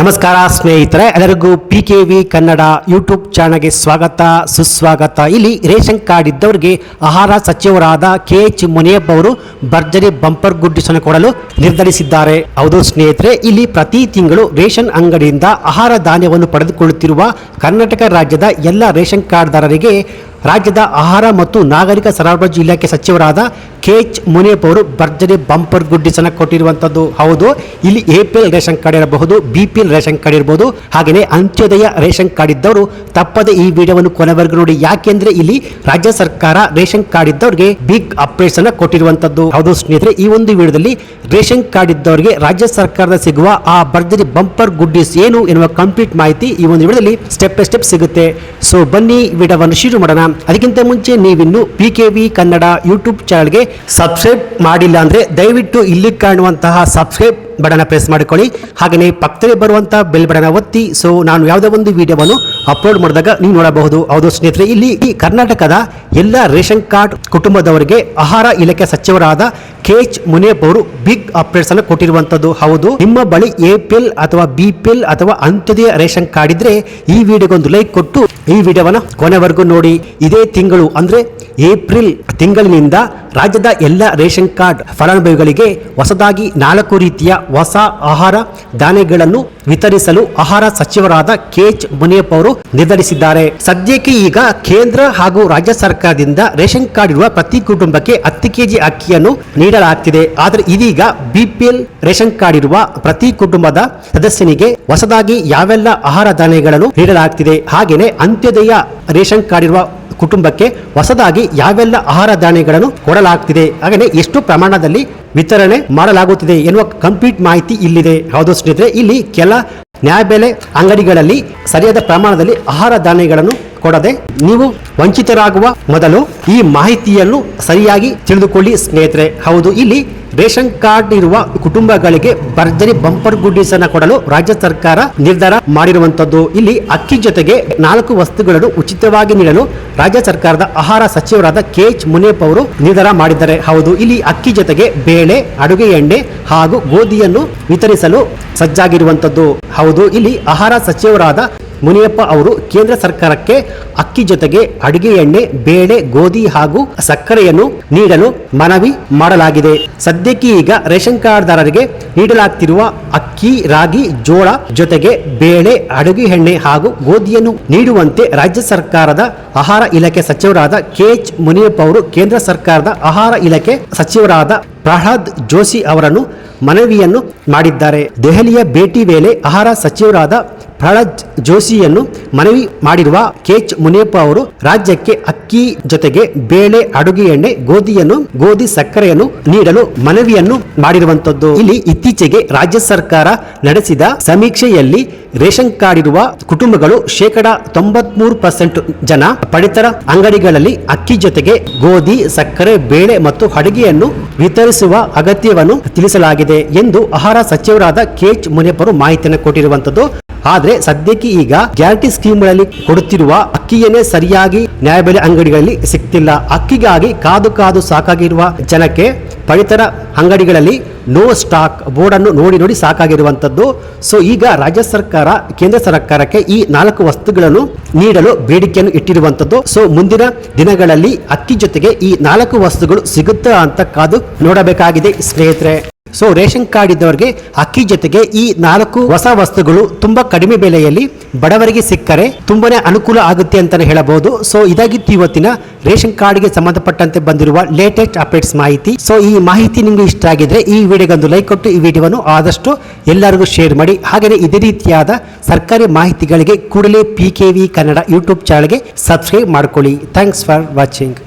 ನಮಸ್ಕಾರ ಸ್ನೇಹಿತರೆ, ಎಲ್ಲರಿಗೂ P K V Kannada YouTube ಚಾನಲ್ಗೆ ಸ್ವಾಗತ, ಸುಸ್ವಾಗತ. ಇಲ್ಲಿ ರೇಷನ್ ಕಾರ್ಡ್ ಇದ್ದವರಿಗೆ ಆಹಾರ ಸಚಿವರಾದ ಕೆ ಎಚ್ ಮುನಿಯಪ್ಪ ಅವರು ಭರ್ಜರಿ ಬಂಪರ್ ಗುಡ್ಡಿಸನ್ನು ಕೊಡಲು ನಿರ್ಧರಿಸಿದ್ದಾರೆ. ಹೌದು ಸ್ನೇಹಿತರೆ, ಇಲ್ಲಿ ಪ್ರತಿ ತಿಂಗಳು ರೇಷನ್ ಅಂಗಡಿಯಿಂದ ಆಹಾರ ಧಾನ್ಯವನ್ನು ಪಡೆದುಕೊಳ್ಳುತ್ತಿರುವ ಕರ್ನಾಟಕ ರಾಜ್ಯದ ಎಲ್ಲ ರೇಷನ್ ಕಾರ್ಡ್ದಾರರಿಗೆ ರಾಜ್ಯದ ಆಹಾರ ಮತ್ತು ನಾಗರಿಕ ಸರಬರಾಜು ಇಲಾಖೆ ಸಚಿವರಾದ ಕೆ ಎಚ್ ಮುನಿಯಪ್ಪ ಅವರು ಭರ್ಜರಿ ಬಂಪರ್ ಗುಡ್ಡಿಸನ್ನು ಕೊಟ್ಟಿರುವಂಥದ್ದು ಹೌದು, ಇಲ್ಲಿ A P L ration card ಇರಬಹುದು B P L ration card ಇರಬಹುದು ಹಾಗೆಯೇ ಅಂತ್ಯೋದಯ ರೇಷನ್ ಕಾರ್ಡ್ ಇದ್ದವರು ತಪ್ಪದೆ ಈ ವಿಡಿಯೋವನ್ನು ಕೊನೆವರೆಗೂ ನೋಡಿ. ಯಾಕೆಂದ್ರೆ ಇಲ್ಲಿ ರಾಜ್ಯ ಸರ್ಕಾರ ರೇಷನ್ ಕಾರ್ಡ್ ಇದ್ದವರಿಗೆ ಬಿಗ್ ಅಪ್ಡೇಟ್ಸ್ ಅನ್ನು ಕೊಟ್ಟಿರುವಂತದ್ದು. ಹೌದು ಸ್ನೇಹಿತರೆ, ಈ ಒಂದು ವಿಡಿಯೋದಲ್ಲಿ ರೇಷನ್ ಕಾರ್ಡ್ ಇದ್ದವರಿಗೆ ರಾಜ್ಯ ಸರ್ಕಾರದ ಸಿಗುವ ಆ ಭರ್ಜರಿ ಬಂಪರ್ ಗುಡ್ಡಿಸ್ ಏನು ಎನ್ನುವ ಕಂಪ್ಲೀಟ್ ಮಾಹಿತಿ ಈ ಒಂದು ವಿಡಿಯೋದಲ್ಲಿ ಸ್ಟೆಪ್ ಬೈ ಸ್ಟೆಪ್ ಸಿಗುತ್ತೆ. ಸೊ ಬನ್ನಿ ವಿಡಿಯೋವನ್ನು ಶುರು ಮಾಡೋಣ. ಅದಕ್ಕಿಂತ ಮುಂಚೆ ನೀವಿನ್ನು P K V Kannada YouTube ಚಾನಲ್ಗೆ ಸಬ್ಸ್ಕ್ರೈಬ್ ಮಾಡಿಲ್ಲ ಅಂದರೆ ದಯವಿಟ್ಟು ಇಲ್ಲಿ ಕಾಣುವಂತಹ ಸಬ್ಸ್ಕ್ರೈಬ್ ಬಟನ್ ಪ್ರೆಸ್ ಮಾಡಿಕೊಳ್ಳಿ. ಹಾಗೆಯೇ ಪಕ್ಕದಲ್ಲಿ ಬರುವಂಥ ಬೆಲ್ ಬಟನ್ ಒತ್ತಿ. ಸೊ ನಾನು ಯಾವುದೇ ಒಂದು ವಿಡಿಯೋವನ್ನು ಅಪ್ಲೋಡ್ ಮಾಡಿದಾಗ ನೀವು ನೋಡಬಹುದು. ಹೌದು ಸ್ನೇಹಿತರೆ, ಇಲ್ಲಿ ಈ ಕರ್ನಾಟಕದ ಎಲ್ಲ ರೇಷನ್ ಕಾರ್ಡ್ ಕುಟುಂಬದವರಿಗೆ ಆಹಾರ ಇಲಾಖೆ ಸಚಿವರಾದ ಕೆ ಎಚ್ ಮುನಿಯಪ್ಪ ಅವರು ಬಿಗ್ ಅಪ್ಡೇಟ್ಸ್ ಅನ್ನು ಕೊಟ್ಟಿರುವಂತದ್ದು. ಹೌದು, ನಿಮ್ಮ ಬಳಿ ಎ ಪಿ ಎಲ್ ಅಥವಾ ಬಿ ಪಿ ಎಲ್ ಅಥವಾ ಅಂತ್ಯೋದಯ ರೇಷನ್ ಕಾರ್ಡ್ ಇದ್ರೆ ಈ ವಿಡಿಯೋಗೆ ಒಂದು ಲೈಕ್ ಕೊಟ್ಟು ಈ ವಿಡಿಯೋವನ್ನು ಕೊನೆವರೆಗೂ ನೋಡಿ. ಇದೇ ತಿಂಗಳು ಅಂದ್ರೆ ಏಪ್ರಿಲ್ ತಿಂಗಳಿನಿಂದ ರಾಜ್ಯದ ಎಲ್ಲ ರೇಷನ್ ಕಾರ್ಡ್ ಫಲಾನುಭವಿಗಳಿಗೆ ಹೊಸದಾಗಿ ನಾಲ್ಕು ರೀತಿಯ ಹೊಸ ಆಹಾರ ಧಾನ್ಯಗಳನ್ನು ವಿತರಿಸಲು ಆಹಾರ ಸಚಿವರಾದ ಕೆ ಎಚ್ ಮುನಿಯಪ್ಪ ಅವರು ನಿರ್ಧರಿಸಿದ್ದಾರೆ. ಸದ್ಯಕ್ಕೆ ಈಗ ಕೇಂದ್ರ ಹಾಗೂ ರಾಜ್ಯ ಸರ್ಕಾರದಿಂದ ರೇಷನ್ ಕಾರ್ಡ್ ಇರುವ ಪ್ರತಿ ಕುಟುಂಬಕ್ಕೆ ಹತ್ತು ಕೆಜಿ ಅಕ್ಕಿಯನ್ನು ನೀಡಲಾಗ್ತಿದೆ. ಆದರೆ ಇದೀಗ ಬಿಪಿಎಲ್ ರೇಷನ್ ಕಾರ್ಡ್ ಇರುವ ಪ್ರತಿ ಕುಟುಂಬದ ಸದಸ್ಯನಿಗೆ ಹೊಸದಾಗಿ ಯಾವೆಲ್ಲ ಆಹಾರ ಧಾನ್ಯಗಳನ್ನು ನೀಡಲಾಗ್ತಿದೆ. ಹಾಗೆಯೇ ಅಂತ್ಯೋದಯ ರೇಷನ್ ಕಾರ್ಡ್ ಇರುವ ಕುಟುಂಬಕ್ಕೆ ಹೊಸದಾಗಿ ಯಾವೆಲ್ಲ ಆಹಾರ ಧಾನ್ಯಗಳನ್ನು ಕೊಡಲಾಗ್ತಿದೆ? ಹಾಗೆಯೇ ಎಷ್ಟು ಪ್ರಮಾಣದಲ್ಲಿ ವಿತರಣೆ ಮಾಡಲಾಗುತ್ತಿದೆ ಎನ್ನುವ ಕಂಪ್ಲೀಟ್ ಮಾಹಿತಿ ಇಲ್ಲಿದೆ. ಹೌದು ಸ್ನೇಹಿತರೆ, ಇಲ್ಲಿ ಕೆಲ ನ್ಯಾಯಬೆಲೆ ಅಂಗಡಿಗಳಲ್ಲಿ ಸರಿಯಾದ ಪ್ರಮಾಣದಲ್ಲಿ ಆಹಾರ ಧಾನ್ಯಗಳನ್ನು ಕೊಡದೆ ನೀವು ವಂಚಿತರಾಗುವ ಮೊದಲು ಈ ಮಾಹಿತಿಯನ್ನು ಸರಿಯಾಗಿ ತಿಳಿದುಕೊಳ್ಳಿ, ಸ್ನೇಹಿತರೆ. ಹೌದು, ಇಲ್ಲಿ ರೇಷನ್ ಕಾರ್ಡ್ ಇರುವ ಕುಟುಂಬಗಳಿಗೆ ಭರ್ಜರಿ ಬಂಪರ್ ಗುಡ್ಡಿಸ್ ಅನ್ನ ಕೊಡಲು ರಾಜ್ಯ ಸರ್ಕಾರ ನಿರ್ಧಾರ ಮಾಡಿರುವಂತದ್ದು. ಇಲ್ಲಿ ಅಕ್ಕಿ ಜೊತೆಗೆ ನಾಲ್ಕು ವಸ್ತುಗಳನ್ನು ಉಚಿತವಾಗಿ ನೀಡಲು ರಾಜ್ಯ ಸರ್ಕಾರದ ಆಹಾರ ಸಚಿವರಾದ ಕೆ ಎಚ್ ಮುನಿಯಪ್ಪ ಅವರು ನಿರ್ಧಾರ ಮಾಡಿದ್ದಾರೆ. ಹೌದು, ಇಲ್ಲಿ ಅಕ್ಕಿ ಜೊತೆಗೆ ಬೇಳೆ, ಅಡುಗೆ ಎಣ್ಣೆ ಹಾಗೂ ಗೋಧಿಯನ್ನು ವಿತರಿಸಲು ಸಜ್ಜಾಗಿರುವಂತದ್ದು. ಹೌದು, ಇಲ್ಲಿ ಆಹಾರ ಸಚಿವರಾದ ಮುನಿಯಪ್ಪ ಅವರು ಕೇಂದ್ರ ಸರ್ಕಾರಕ್ಕೆ ಅಕ್ಕಿ ಜೊತೆಗೆ ಅಡುಗೆ ಎಣ್ಣೆ, ಬೇಳೆ, ಗೋಧಿ ಹಾಗೂ ಸಕ್ಕರೆಯನ್ನು ನೀಡಲು ಮನವಿ ಮಾಡಲಾಗಿದೆ. ಸದ್ಯಕ್ಕೆ ಈಗ ರೇಷನ್ ಕಾರ್ಡ್ದಾರರಿಗೆ ನೀಡಲಾಗ್ತಿರುವ ಅಕ್ಕಿ, ರಾಗಿ, ಜೋಳ ಜೊತೆಗೆ ಬೇಳೆ, ಅಡುಗೆ ಎಣ್ಣೆ ಹಾಗೂ ಗೋಧಿಯನ್ನು ನೀಡುವಂತೆ ರಾಜ್ಯ ಸರ್ಕಾರದ ಆಹಾರ ಇಲಾಖೆ ಸಚಿವರಾದ ಕೆ ಎಚ್ ಮುನಿಯಪ್ಪ ಅವರು ಕೇಂದ್ರ ಸರ್ಕಾರದ ಆಹಾರ ಇಲಾಖೆ ಸಚಿವರಾದ ಪ್ರಹ್ಲಾದ್ ಜೋಶಿ ಅವರನ್ನು ಮನವಿಯನ್ನು ಮಾಡಿದ್ದಾರೆ. ದೆಹಲಿಯ ಭೇಟಿ ವೇಳೆ ಆಹಾರ ಸಚಿವರಾದ ಪ್ರಹ್ಲಾದ್ ಜೋಶಿಯನ್ನು ಮನವಿ ಮಾಡಿರುವ ಕೆಚ್ ಮುನಿಯಪ್ಪ ಅವರು ರಾಜ್ಯಕ್ಕೆ ಅಕ್ಕಿ ಜೊತೆಗೆ ಬೇಳೆ, ಅಡುಗೆ ಎಣ್ಣೆ, ಗೋಧಿಯನ್ನು, ಗೋಧಿ ಸಕ್ಕರೆಯನ್ನು ನೀಡಲು ಮನವಿಯನ್ನು ಮಾಡಿರುವಂತದ್ದು ಇಲ್ಲಿ ಇತ್ತೀಚೆಗೆ ರಾಜ್ಯ ಸರ್ಕಾರ ನಡೆಸಿದ ಸಮೀಕ್ಷೆಯಲ್ಲಿ ರೇಷನ್ ಕಾರ್ಡ್ ಇರುವ ಕುಟುಂಬಗಳು ಶೇಕಡ ತೊಂಬತ್ಮೂರು ಪರ್ಸೆಂಟ್ ಜನ ಪಡಿತರ ಅಂಗಡಿಗಳಲ್ಲಿ ಅಕ್ಕಿ ಜೊತೆಗೆ ಗೋಧಿ, ಸಕ್ಕರೆ, ಬೇಳೆ ಮತ್ತು ಅಡುಗೆಯನ್ನು ವಿತರಿಸುವ ಅಗತ್ಯವನ್ನು ತಿಳಿಸಲಾಗಿದೆ ಎಂದು ಆಹಾರ ಸಚಿವರಾದ ಕೆಚ್ ಮುನಿಯಪ್ಪರು ಮಾಹಿತಿಯನ್ನು ಕೊಟ್ಟಿರುವಂತದ್ದು ಆದ್ರೆ ಸದ್ಯಕ್ಕೆ ಈಗ ಗ್ಯಾರಂಟಿ ಸ್ಕೀಮ್ಗಳಲ್ಲಿ ಕೊಡುತ್ತಿರುವ ಅಕ್ಕಿಯನ್ನೇ ಸರಿಯಾಗಿ ನ್ಯಾಯಬೆಲೆ ಅಂಗಡಿಗಳಲ್ಲಿ ಸಿಗ್ತಿಲ್ಲ ಅಕ್ಕಿಗಾಗಿ ಕಾದು ಕಾದು ಸಾಕಾಗಿರುವ ಜನಕ್ಕೆ ಪಡಿತರ ಅಂಗಡಿಗಳಲ್ಲಿ ನೋ ಸ್ಟಾಕ್ ಬೋರ್ಡ್ ಅನ್ನು ನೋಡಿ ನೋಡಿ ಸಾಕಾಗಿರುವಂತದ್ದು ಸೊ ಈಗ ರಾಜ್ಯ ಸರ್ಕಾರ, ಕೇಂದ್ರ ಸರ್ಕಾರಕ್ಕೆ ಈ ನಾಲ್ಕು ವಸ್ತುಗಳನ್ನು ನೀಡಲು ಬೇಡಿಕೆಯನ್ನು ಇಟ್ಟಿರುವಂತದ್ದು ಸೊ ಮುಂದಿನ ದಿನಗಳಲ್ಲಿ ಅಕ್ಕಿ ಜೊತೆಗೆ ಈ ನಾಲ್ಕು ವಸ್ತುಗಳು ಸಿಗುತ್ತಾ ಅಂತ ಕಾದು ನೋಡಬೇಕಾಗಿದೆ ಸ್ನೇಹಿತರೆ. ಸೊ ರೇಷನ್ ಕಾರ್ಡ್ ಇದ್ದವರಿಗೆ ಅಕ್ಕಿ ಜೊತೆಗೆ ಈ ನಾಲ್ಕು ಹೊಸ ವಸ್ತುಗಳು ತುಂಬಾ ಕಡಿಮೆ ಬೆಲೆಯಲ್ಲಿ ಬಡವರಿಗೆ ಸಿಕ್ಕರೆ ತುಂಬಾನೇ ಅನುಕೂಲ ಆಗುತ್ತೆ ಅಂತಾನೆ ಹೇಳಬಹುದು. ಸೊ ಇದಾಗಿತ್ತು ಇವತ್ತಿನ ರೇಷನ್ ಕಾರ್ಡ್ಗೆ ಸಂಬಂಧಪಟ್ಟಂತೆ ಬಂದಿರುವ ಲೇಟೆಸ್ಟ್ ಅಪ್ಡೇಟ್ಸ್ ಮಾಹಿತಿ. ಸೊ ಈ ಮಾಹಿತಿ ನಿಮಗೆ ಇಷ್ಟ ಆಗಿದ್ರೆ ಈ ವಿಡಿಯೋಗೆ ಒಂದು ಲೈಕ್ ಕೊಟ್ಟು ಈ ವಿಡಿಯೋವನ್ನು ಆದಷ್ಟು ಎಲ್ಲರಿಗೂ ಶೇರ್ ಮಾಡಿ. ಹಾಗೆಯೇ ಇದೇ ರೀತಿಯಾದ ಸರ್ಕಾರಿ ಮಾಹಿತಿಗಳಿಗೆ ಕೂಡಲೇ P K V Kannada YouTube ಚಾನಲ್ಗೆ ಸಬ್ಸ್ಕ್ರೈಬ್ ಮಾಡ್ಕೊಳ್ಳಿ. Thanks for watching